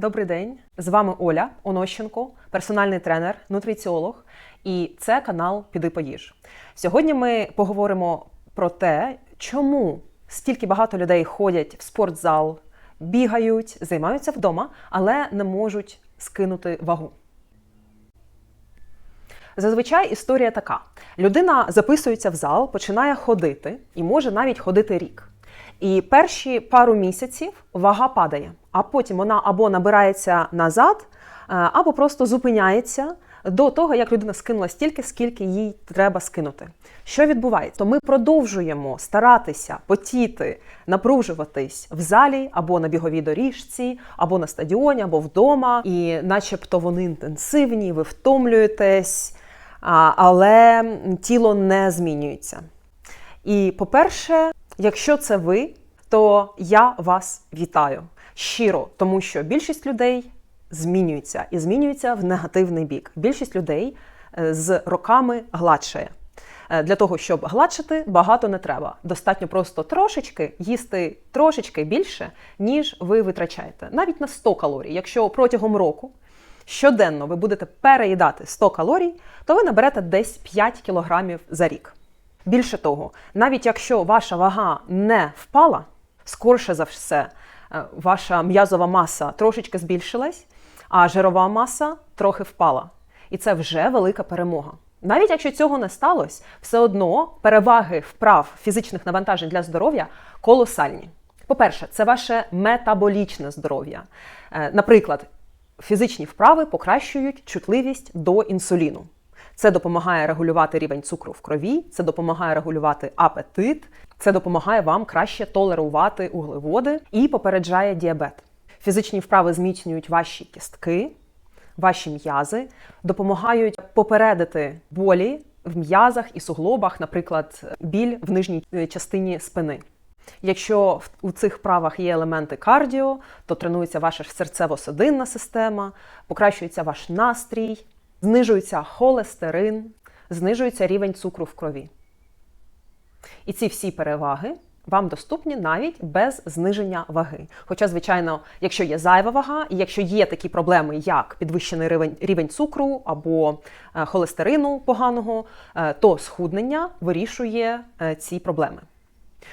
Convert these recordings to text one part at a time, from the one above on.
Добрий день! З вами Оля Онощенко, персональний тренер, нутриціолог, і це канал Піди поїж. Сьогодні ми поговоримо про те, чому стільки багато людей ходять в спортзал, бігають, займаються вдома, але не можуть скинути вагу. Зазвичай історія така: людина записується в зал, починає ходити і може навіть ходити рік. І перші пару місяців вага падає, а потім вона або набирається назад, е, або просто зупиняється до того, як людина скинула стільки, скільки їй треба скинути. Що відбувається? То ми продовжуємо старатися потіти, напружуватись в залі або на біговій доріжці, або на стадіоні, або вдома, і начебто вони інтенсивні, ви втомлюєтесь, але тіло не змінюється. І, по-перше, якщо це ви, то я вас вітаю щиро, тому що більшість людей змінюється і змінюється в негативний бік. Більшість людей е, з роками гладшає. Е, Для того, щоб гладшити, багато не треба. Достатньо просто трошечки їсти трошечки більше, ніж ви витрачаєте. Навіть на 100 калорій. Якщо протягом року щоденно ви будете переїдати 100 калорій, то ви наберете десь 5 кілограмів за рік. Більше того, навіть якщо ваша вага не впала, скорше за все, е, ваша м'язова маса трошечки збільшилась, а жирова маса трохи впала. І це вже велика перемога. Навіть якщо цього не сталося, все одно переваги вправ фізичних навантажень для здоров'я колосальні. По-перше, це ваше метаболічне здоров'я. Е, Наприклад, фізичні вправи покращують чутливість до інсуліну. Це допомагає регулювати рівень цукру в крові, це допомагає регулювати апетит, це допомагає вам краще толерувати углеводи і попереджає діабет. Фізичні вправи зміцнюють ваші кістки, ваші м'язи, допомагають попередити болі в м'язах і суглобах, наприклад, біль в нижній е, частині спини. Якщо у цих вправах є елементи кардіо, то тренується ваша серцево-судинна система, покращується ваш настрій, знижується холестерин, знижується рівень цукру в крові. І ці всі переваги вам доступні навіть без зниження ваги. Хоча, звичайно, якщо є зайва вага, і якщо є такі проблеми, як підвищений рівень, рівень цукру або е, холестерину поганого, е, то схуднення вирішує е, ці проблеми.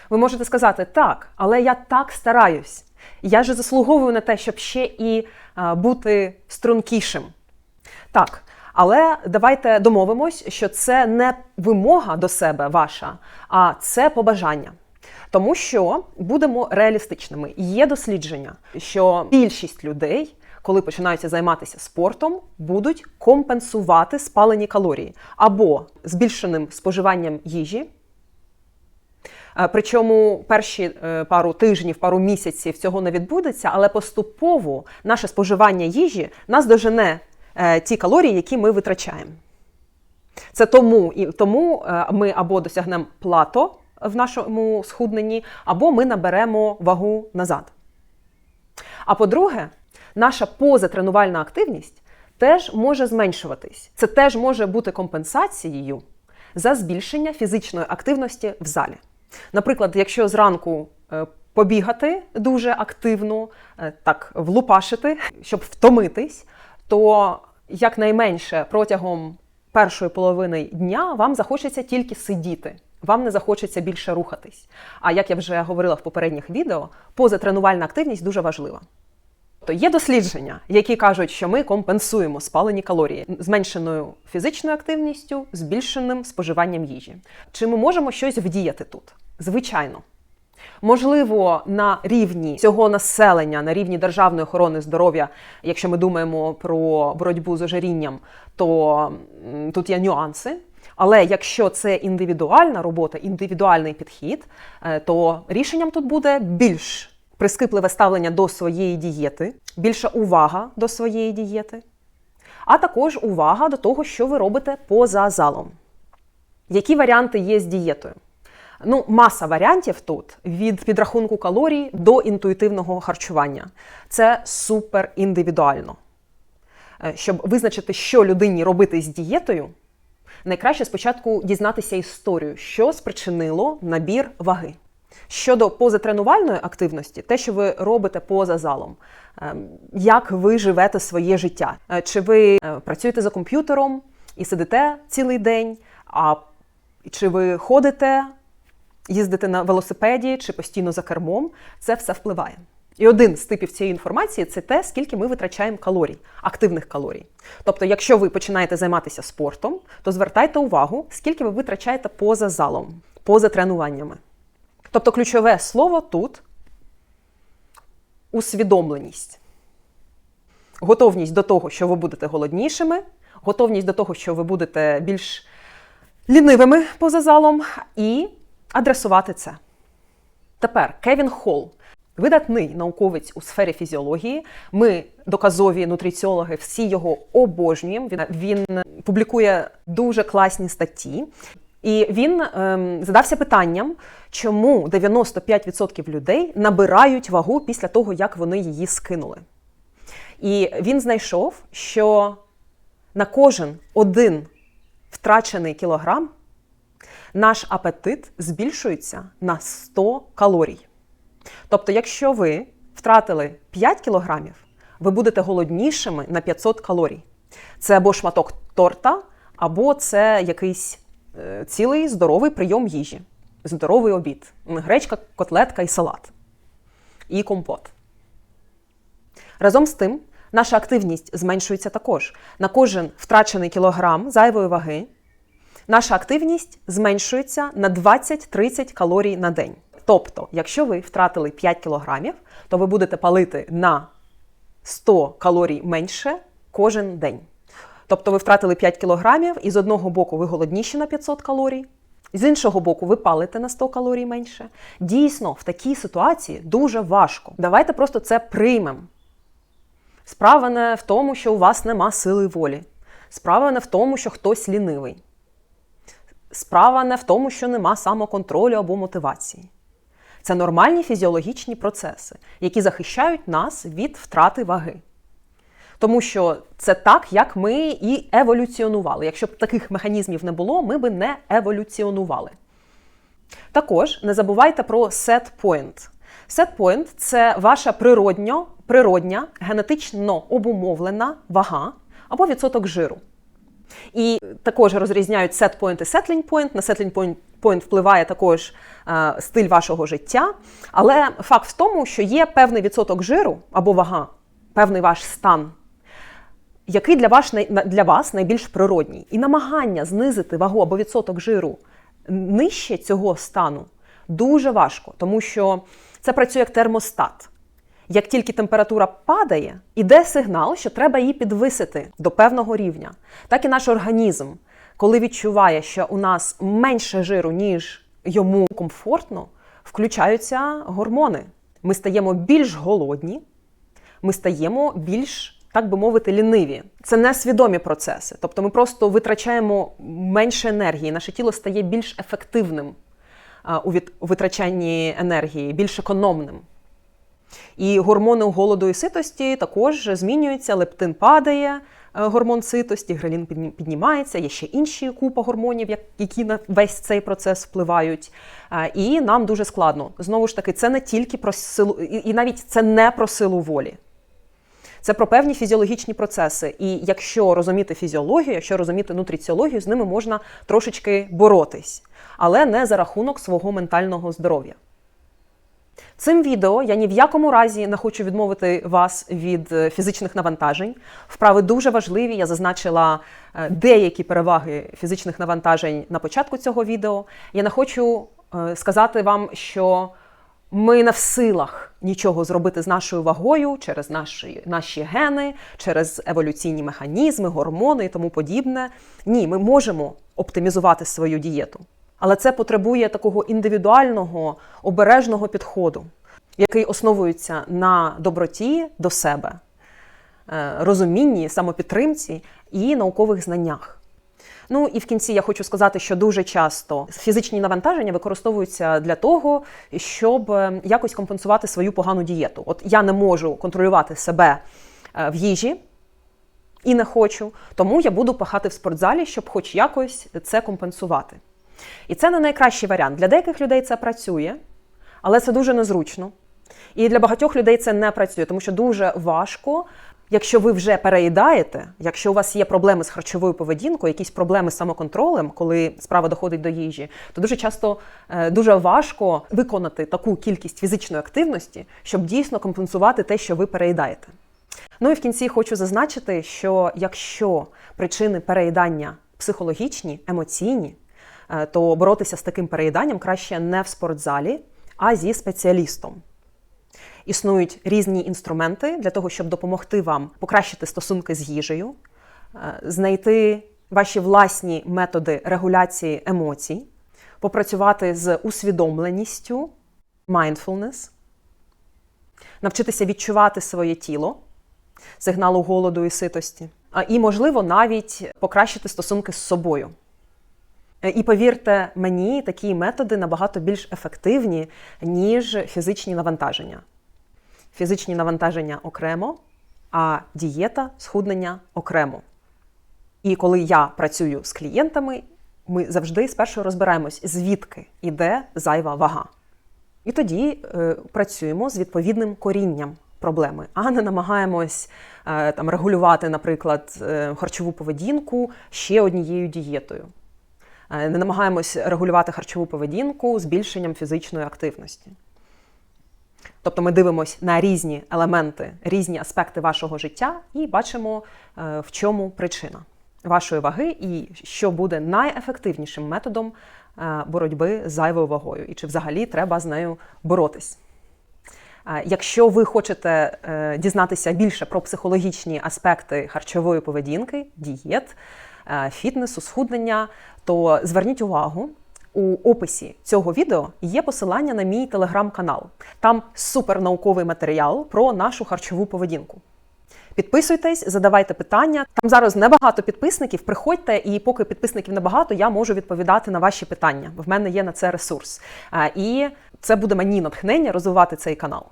Ви можете сказати, так, але я так стараюсь. Я же заслуговую на те, щоб ще і бути стрункішим. Так, але давайте домовимось, що це не вимога до себе ваша, а це побажання. Тому що будемо реалістичними. Є дослідження, що більшість людей, коли починаються займатися спортом, будуть компенсувати спалені калорії або збільшеним споживанням їжі. Е, Причому перші е, пару тижнів, пару місяців цього не відбудеться, але поступово наше споживання їжі нас дожене ті калорії, які ми витрачаємо. Це тому, і тому е, ми або досягнемо плато в нашому схудненні, або ми наберемо вагу назад. А по-друге, наша позатренувальна активність теж може зменшуватись. Це теж може бути компенсацією за збільшення фізичної активності в залі. Наприклад, якщо зранку е, побігати дуже активно, е, так влупашити, щоб втомитись, то якнайменше протягом першої половини дня вам захочеться тільки сидіти. Вам не захочеться більше рухатись. А як я вже говорила в попередніх відео, позатренувальна активність дуже важлива. То є дослідження, які кажуть, що ми компенсуємо спалені калорії зменшеною фізичною активністю, збільшеним споживанням їжі. Чи ми можемо щось вдіяти тут? Звичайно. Можливо, на рівні цього населення, на рівні державної охорони здоров'я, якщо ми думаємо про боротьбу з ожирінням, то тут є нюанси. Але якщо це індивідуальна робота, індивідуальний підхід, е, то рішенням тут буде більш прискіпливе ставлення до своєї дієти, більша увага до своєї дієти, а також увага до того, що ви робите поза залом. Які варіанти є з дієтою? Ну, маса варіантів тут від підрахунку калорій до інтуїтивного харчування. Це супер індивідуально. Е, Щоб визначити, що людині робити з дієтою, найкраще спочатку дізнатися історію, що спричинило набір ваги. Щодо позатренувальної активності, те, що ви робите поза залом, ем, як ви живете своє життя, Е, чи ви е, працюєте за комп'ютером і сидите цілий день, а чи ви ходите, їздите на велосипеді, чи постійно за кермом, це все впливає. І один з типів цієї інформації це те, скільки ми витрачаємо калорій, активних калорій. Тобто, якщо ви починаєте займатися спортом, то звертайте увагу, скільки ви витрачаєте поза залом, поза тренуваннями. Тобто ключове слово тут усвідомленість. Готовність до того, що ви будете голоднішими, готовність до того, що ви будете більш лінивими поза залом, і адресувати це. Тепер Кевін Холл, видатний науковець у сфері фізіології. Ми, доказові нутриціологи, всі його обожнюємо. Він, він публікує дуже класні статті. І він ем, задався питанням, чому 95% людей набирають вагу після того, як вони її скинули. І він знайшов, що на кожен один втрачений кілограм наш апетит збільшується на 100 калорій. Тобто, якщо ви втратили 5 кілограмів, ви будете голоднішими на 500 калорій. Це або шматок торта, або це якийсь е, цілий здоровий прийом їжі, здоровий обід, гречка, котлетка і салат, і компот. Разом з тим, наша активність зменшується також. На кожен втрачений кілограм зайвої ваги наша активність зменшується на 20-30 калорій на день. Тобто, якщо ви втратили 5 кілограмів, то ви будете палити на 100 калорій менше кожен день. Тобто ви втратили 5 кілограмів, і з одного боку ви голодніші на 500 калорій, з іншого боку, ви палите на 100 калорій менше. Дійсно, в такій ситуації дуже важко. Давайте просто це приймемо. Справа не в тому, що у вас нема сили волі. Справа не в тому, що хтось лінивий. Справа не в тому, що нема самоконтролю або мотивації. Це нормальні фізіологічні процеси, які захищають нас від втрати ваги. Тому що це так, як ми і еволюціонували. Якщо б таких механізмів не було, ми би не еволюціонували. Також не забувайте про set point. Set point – це ваша природньо, природня, генетично обумовлена вага або відсоток жиру. І також розрізняють set point і settling point. На settling point, point впливає також е, стиль вашого життя. Але факт в тому, що є певний відсоток жиру або вага, певний ваш стан, який для вас, для вас найбільш природній. І намагання знизити вагу або відсоток жиру нижче цього стану дуже важко, тому що це працює як термостат. Як тільки температура падає, іде сигнал, що треба її підвисити до певного рівня. Так і наш організм, коли відчуває, що у нас менше жиру, ніж йому комфортно, включаються гормони. Ми стаємо більш голодні, ми стаємо більш, так би мовити, ліниві. Це несвідомі процеси. Тобто ми просто витрачаємо менше енергії, наше тіло стає більш ефективним у витрачанні енергії, більш економним. І гормони голоду і ситості також змінюються, лептин падає, е, гормон ситості, грелін піднімається, є ще інші купа гормонів, які на весь цей процес впливають. Е, і нам дуже складно. Знову ж таки, це не тільки про силу, і навіть це не про силу волі. Це про певні фізіологічні процеси. І якщо розуміти фізіологію, якщо розуміти нутриціологію, з ними можна трошечки боротись, але не за рахунок свого ментального здоров'я. Цим відео я ні в якому разі не хочу відмовити вас від е, фізичних навантажень. Вправи дуже важливі. Я зазначила е, деякі переваги фізичних навантажень на початку цього відео. Я не хочу е, сказати вам, що ми не в силах нічого зробити з нашою вагою через наші, наші гени, через еволюційні механізми, гормони і тому подібне. Ні, ми можемо оптимізувати свою дієту. Але це потребує такого індивідуального, обережного підходу, який основується на доброті до себе, е, розумінні, самопідтримці і наукових знаннях. Ну і в кінці я хочу сказати, що дуже часто фізичні навантаження використовуються для того, щоб е, якось компенсувати свою погану дієту. От я не можу контролювати себе е, в їжі. І не хочу, тому я буду пахати в спортзалі, щоб хоч якось це компенсувати. І це не найкращий варіант. Для деяких людей це працює, але це дуже незручно. І для багатьох людей це не працює, тому що дуже важко, якщо ви вже переїдаєте, якщо у вас є проблеми з харчовою поведінкою, якісь проблеми з самоконтролем, коли справа доходить до їжі, то дуже часто е, дуже важко виконати таку кількість фізичної активності, щоб дійсно компенсувати те, що ви переїдаєте. Ну і в кінці хочу зазначити, що якщо причини переїдання психологічні, емоційні, то боротися з таким переїданням краще не в спортзалі, а зі спеціалістом. Існують різні інструменти для того, щоб допомогти вам покращити стосунки з їжею, е, знайти ваші власні методи регуляції емоцій, попрацювати з усвідомленістю, mindfulness, навчитися відчувати своє тіло, сигналу голоду і ситості, і, можливо, навіть покращити стосунки з собою. Е, І повірте мені, такі методи набагато більш ефективні, ніж фізичні навантаження. Фізичні навантаження окремо, а дієта, схуднення окремо. І коли я працюю з клієнтами, ми завжди спершу розбираємось, звідки йде зайва вага. І тоді е, працюємо з відповідним корінням проблеми, а не намагаємось е, там регулювати, наприклад, е, харчову поведінку ще однією дієтою. Е, не намагаємось регулювати харчову поведінку збільшенням фізичної активності. Тобто ми дивимося на різні елементи, різні аспекти вашого життя і бачимо, е, в чому причина вашої ваги і що буде найефективнішим методом е, боротьби з зайвою вагою, і чи взагалі треба з нею боротись. Якщо ви хочете дізнатися більше про психологічні аспекти харчової поведінки, дієт, фітнесу, схуднення, то зверніть увагу. У описі цього відео є посилання на мій телеграм-канал. Там супернауковий матеріал про нашу харчову поведінку. Підписуйтесь, задавайте питання. Там зараз небагато підписників. Приходьте, і поки підписників небагато, я можу відповідати на ваші питання. В мене є на це ресурс. Е, І це буде мені натхнення розвивати цей канал.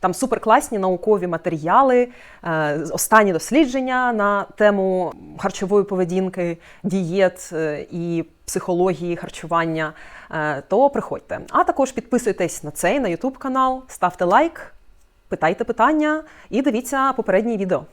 Там суперкласні наукові матеріали, е, останні дослідження на тему харчової поведінки, дієт е, і психології харчування. Е, То приходьте. А також підписуйтесь на цей на YouTube канал, ставте лайк, питайте питання і дивіться попередні відео.